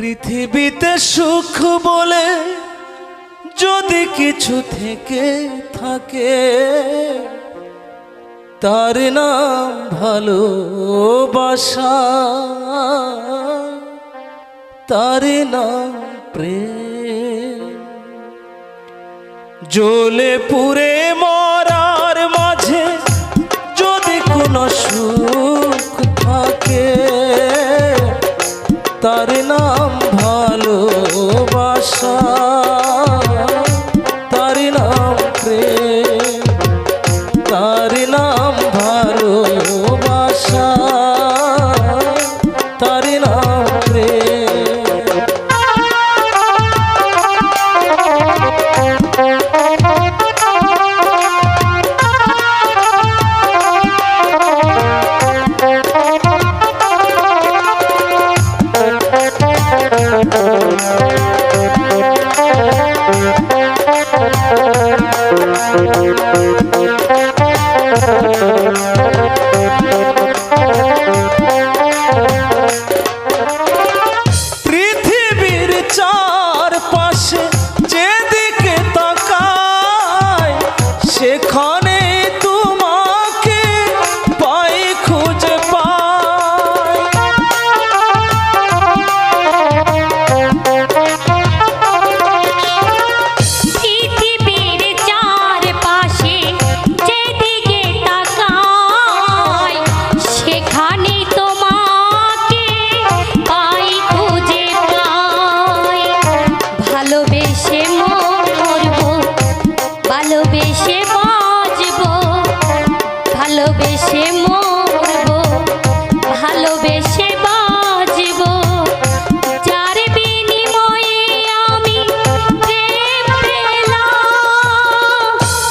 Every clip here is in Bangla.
পৃথিবীতে সুখ বলে যদি কিছু থেকে থাকে, তার নাম ভালোবাসা, তার নাম প্রেম। জ্বলে পুরে মরার মাঝে যদি কোনো সুখ থাকে, তার নাম তোমাকে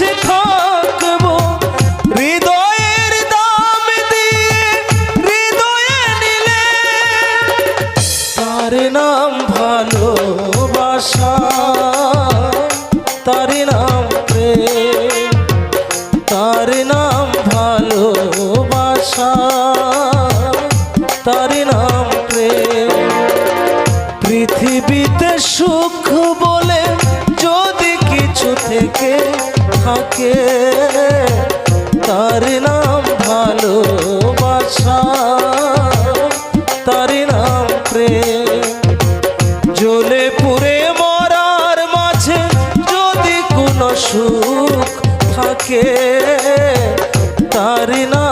কাছাকাছি থাকব। হৃদয়ের দাম দিয়ে হৃদয়ে নিলে তার নাম ভালোবাসা, তার পৃথিবীতে সুখ বলে যদি কিছু থেকে থাকে তার নাম ভালোবাসা, তার নাম প্রেম। জ্বলে পুরে মরার মাঝে যদি কোনো সুখ থাকে, তার নাম